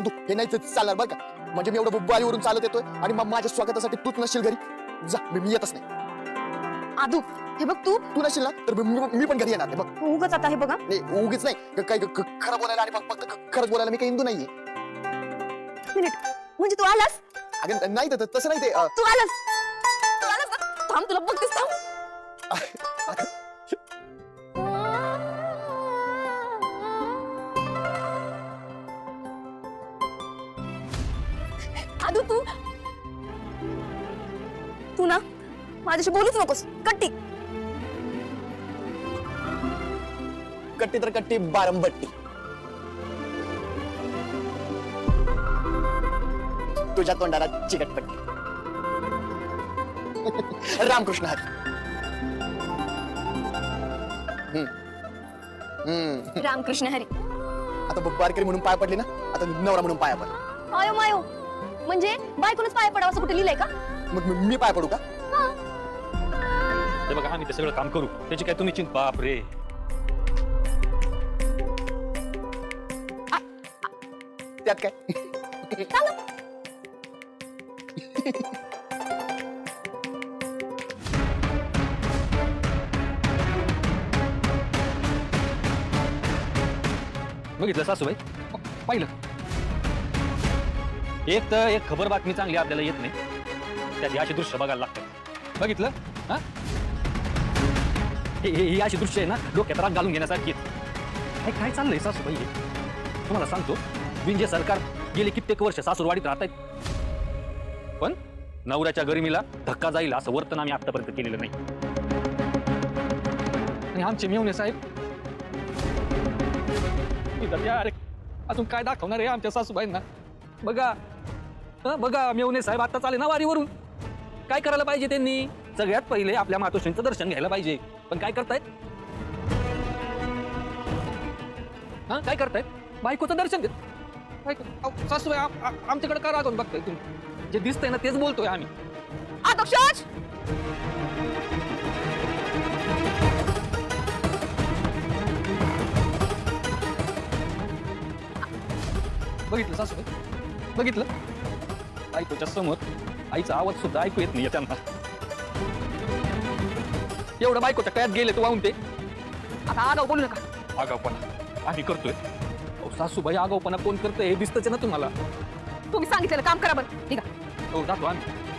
हे नाही तर चालणार बरं का? म्हणजे मी एवढं बारीवरून चालत येतोय आणि मग माझ्या स्वागतासाठी तूच नसशील घरी? जा मी मी येतच नाही. आदू हे बघ तू. तू नसशील ना? तर मी- मी मी पण घरी येणार नाही बघ. उगच आता हे बघा. नाही उगीच नाही. क- काही क- खरं बोलायला आणि फक्त खरंच बोलायला मी काही हिंदू नाहीये. मिनिट. म्हणजे तू आलास? अगं नाही तर तसं नाही ते अं, तू आलास? तू आलास ना? थांब तुला बघतेस थांब. आदू तू? तू ना माझ्याशी बोलूच नकोस. कट्टी. कट्टी तर कट्टी बारंबट्टी. तुझ्या तोंडाला चिकटपट्टी रामकृष्ण हरी. हम्म. हम्म. रामकृष्ण हरी. आता बारकरी म्हणून पाय पडली ना? आता नवरा म्हणून पाया पड आयो मायो. म्हणजे बायकोनच पाय पडावं असं कुठे लिहिलंय का? मग मी- मी पाय पडू का? ते बघा आम्ही ते सगळं काम करू. त्याची काय तुम्ही चिंत? बाप रे. त्यात काय? बघितलं सासूबाई? पाहिलं. एक तर एक खबर बातमी चांगली आपल्याला येत नाही. त्यात ही अशी दृश्य बघायला लागतात बघितलं? हा? हे- हे- ही अशी दृश्य आहे ना डोक्यात राग घालून घेण्यासारखी आहेत. काय काय चाललंय सासूबाई हे? तुम्हाला सांगतो विंजे सरकार गेले कित्येक वर्ष सासूरवाडीत राहत आहेत पण नवऱ्याच्या गरिमीला धक्का जाईल असं वर्तन आम्ही आतापर्यंत केलेलं नाही. आणि आमचे मेवणे साहेब? इथं अजून काय दाखवणार आहे आमच्या सासूबाईंना? बघा. हं, बघा मेवणे साहेब आता चाले ना वारीवरून. काय करायला पाहिजे त्यांनी? सगळ्यात पहिले आपल्या मातोश्रींचं दर्शन घ्यायला पाहिजे. पण काय करतायत? हा काय करतायत? बायकोचं दर्शन घेत. काय कर- अहो, सासूबाई आम- आम- आमच्याकडे का राहतो बघताय तुम्ही. जे दिसतंय ना तेच बोलतोय आम्ही. आदोक्षाज बघितलं सासूबाई? बघितलं? बायकोच्या समोर आईचा आवाज सुद्धा ऐकू येत नाही त्यांना. एवढं बायकोच्या कयात गेले तू वाहून ते. आता आगाव बोलू नका. आगावपणा. आम्ही करतोय. अहो, सासूबाई आगावपणा कोण करतोय हे दिसतच ना तुम्हाला. तुम्ही सांगितलेलं काम करा बरं. निघा. हो जातो आम्ही.